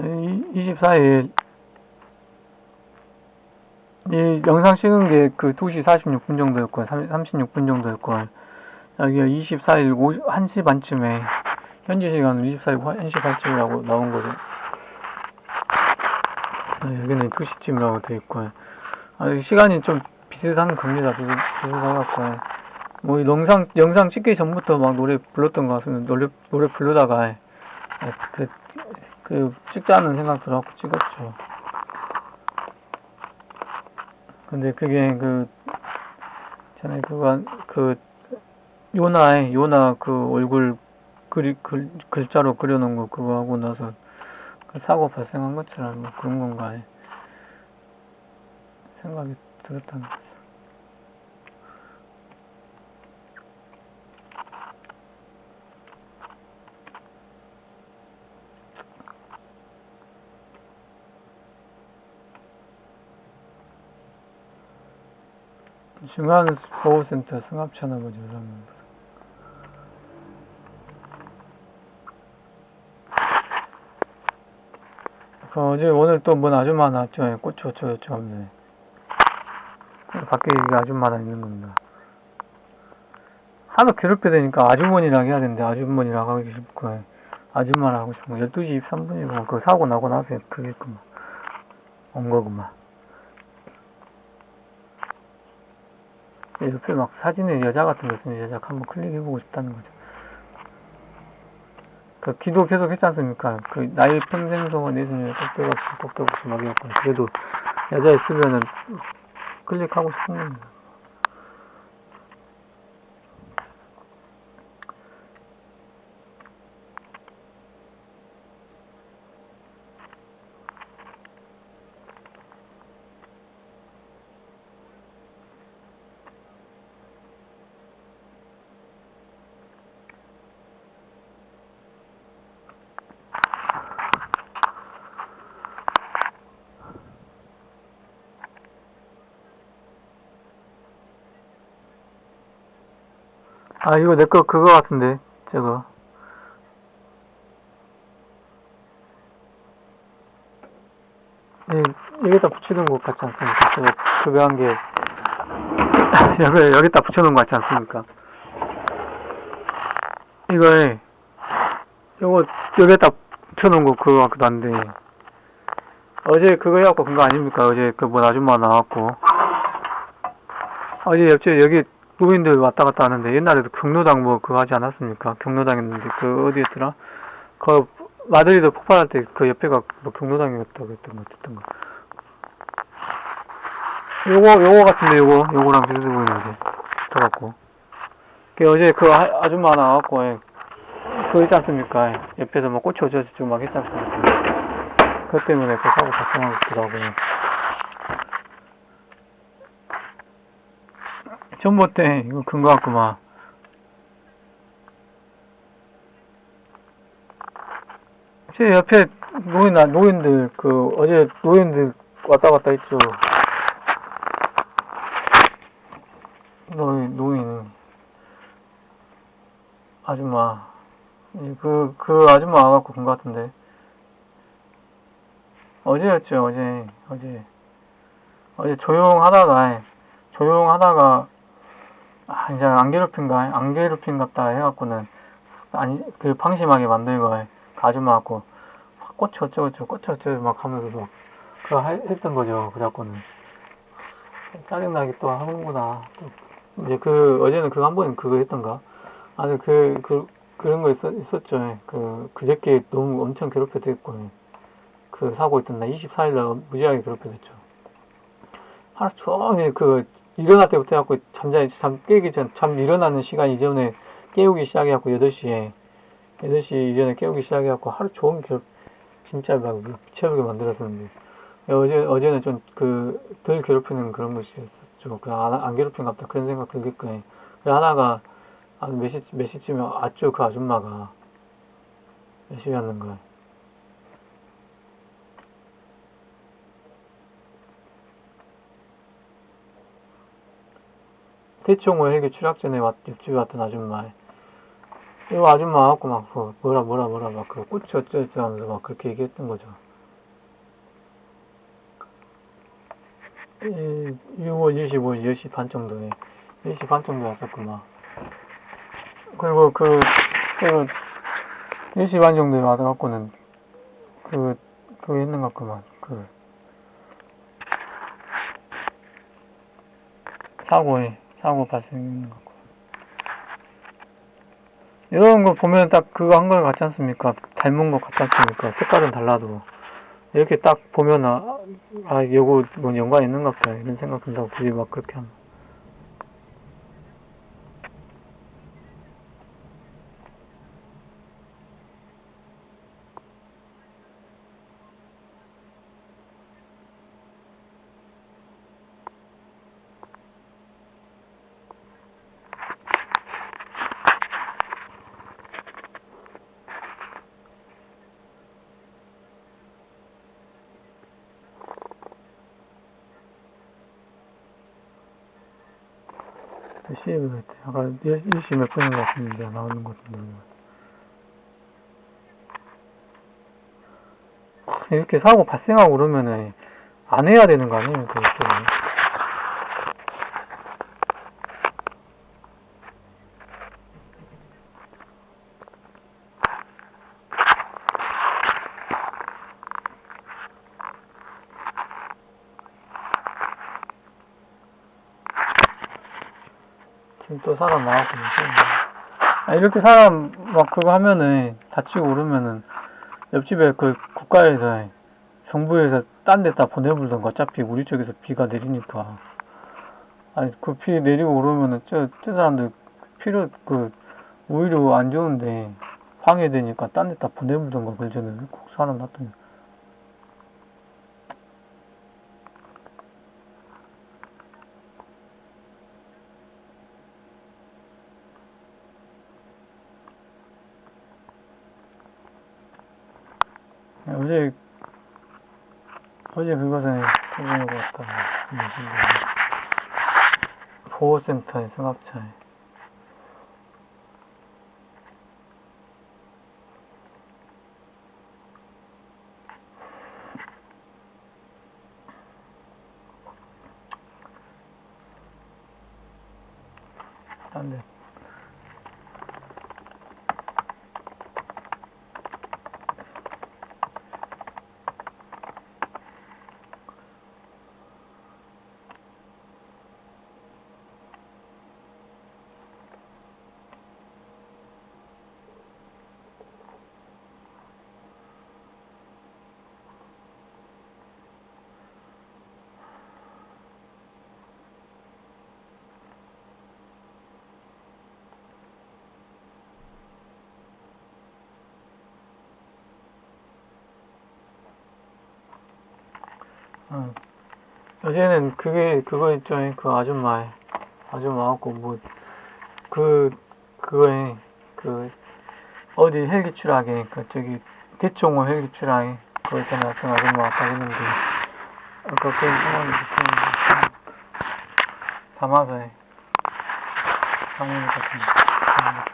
24일 이 영상 찍은 게 그 2시 46분 정도였고 36분 정도였고 여기가 24일 오후 1시 반쯤에 현지 시간으로 24일 1시 반쯤이라고 나온 거죠. 아, 여기는 2시쯤이라고 돼 있고 아, 시간이 좀 비슷한 겁니다. 비슷, 비슷해갖고 뭐이 영상 영상 찍기 전부터 막 노래 불렀던 것 같은데 노래 노래 부르다가 예, 그, 그 찍자는 생각 들어갖고 찍었죠. 근데 그게 그 전에 그거 그 요나에 요나 그 얼굴 그리 글, 글자로 그려놓은 거 그거 하고 나서 그 사고 발생한 것처럼 뭐 그런 건가 해. 생각이 들었다는 거죠. 중앙보호센터 승합차나무 조사입니다. 그 어제 오늘 또 뭔 아줌마 나왔죠. 고추 어쩌고 저쩌고 하면서. 밖에 이게 아줌마가 있는 겁니다. 하도 괴롭게 되니까 아주머니라고 해야 되는데 아주머니라고 하기 싫고 아줌마라고 하고 싶고 12시 23분이고 그 사고 나고 나서 그게 그만 온 거구만. 옆에 막 사진에 여자 같은 거 있으면 여자 한번 클릭해보고 싶다는 거죠. 그 기도 계속 했지 않습니까? 그 나의 평생성은 예수님의 꼭대없이 꼭대없이 막 이랬고 그래도 여자 있으면은 클릭하고 싶은 겁니다. 아 이거 내 거 그거 같은데 저거 이, 여기다 붙이는 것 같지 않습니까? 저거 그거 한게 여기 여기다 붙여놓은 것 같지 않습니까? 이거에 요거 여기다 붙여놓은 거 그거 같기도 한데 어제 그거 해갖고 그거 아닙니까? 어제 그 뭐 아줌마 나왔고 어제 옆집 여기 노인들 왔다 갔다 하는데 옛날에도 경로당 뭐 그거 하지 않았습니까? 경로당 했는데 그 어디였더라? 그 마드리드 폭발할 때 그 옆에가 뭐 경로당이었다고 했던 거 어쨌든 거. 요거 요거 같은데 요거 요거랑 비슷해 보이는데 붙어갖고. 그 어제 그 아, 아줌마 하나 와갖고 예. 그거 있지 않습니까? 예. 옆에서 뭐 꽃이 어쩌고저쩌고 막 했지 않습니까? 그것 때문에 그 사고 발생한 것 같기도 하고. 전보 때 이거 근거 같구만. 제 옆에 노인, 아, 노인들, 그, 어제 노인들 왔다 갔다 했죠. 노인, 노인. 아줌마. 이 그, 그 아줌마 와갖고 본 것 같은데. 어제였죠, 어제. 어제. 어제 조용하다가, 조용하다가, 아, 이제 안 괴롭힌가, 안 괴롭힌갑다 해갖고는, 아니, 그 방심하게 만들고, 그 아줌마 갖고, 꽃이 어쩌고저쩌고, 꽃이 어쩌고 막 하면서 막, 그거 하- 했던 거죠. 그래갖고는. 짜증나게 또 하는구나. 또 이제 그, 어제는 그거 한 번은 그거 했던가? 아니, 그, 그, 그런 거 있었, 있었죠. 그, 그저께 너무 엄청 괴롭혀댔고, 그 사고 있던 날 24일 날 무지하게 괴롭혀댔죠. 하루 종일 그, 일어날 때부터 해갖고 잠자 잠 깨기 전, 잠 일어나는 시간 이전에 깨우기 시작해갖고 8시에 8시 이전에 깨우기 시작해갖고 하루 종일 괴롭, 진짜 막 미쳐버리게 만들었었는데 어제 어제는 좀 그 덜 괴롭히는 그런 것이 있었죠. 그안 안 괴롭힌 것 같다 그런 생각 들겠거니. 그 하나가 한 몇 시, 몇 시쯤에 왔죠 그 아줌마가 몇 시에 왔는가. 대충 오해게 추락전에 왔, 집에 왔던 아줌마에. 이 아줌마 와갖고 막 그 뭐라 뭐라 뭐라 막 그 꽃이 어쩌저쩌 하면서 막 그렇게 얘기했던 거죠. 이, 6월 25일 10시 반 정도에 10시 반 정도에 왔었구만. 그리고 그, 그 10시 반 정도에 와갖고는 그, 그거 했는 것 같구만. 그 사고에 사고 발생했는 것 같고. 이런 거 보면 딱 그거 한 거 같지 않습니까? 닮은 거 같지 않습니까? 색깔은 달라도. 이렇게 딱 보면, 아, 아 요거, 뭐 연관 있는 것 같다. 이런 생각 든다고 굳이 막 그렇게 하면. 했대. 아까 10시 몇 분인 것 같은데, 나오는 것 같은데. 이렇게 사고 발생하고 그러면은, 안 해야 되는 거 아니에요, 그, 쪽은. 지금 또 사람 나왔거든요. 아, 이렇게 사람 막 그거 하면은 다치고 그러면은 옆집에 그 국가에서 정부에서 딴 데다 보내불던가 어차피 우리 쪽에서 비가 내리니까 아니 그 비 내리고 그러면은 저, 저 사람들 필요 그 오히려 안 좋은데 방해되니까 딴 데다 보내불던가 그러잖아요. 꼭 사람 놨더니 야, 어제 어제 그것에 그거 같다. 보호센터의 승합차에 딴데 응. 어제는 그게 그거 있죠 그 아줌마 아줌마 하고 뭐그 그거에 그 어디 헬기 추락에 그 저기 대청호 헬기 추락에 있잖아요 그 아줌마 했는데 아까 그런 상황이 있었는데 담아서 해 상황 같은 거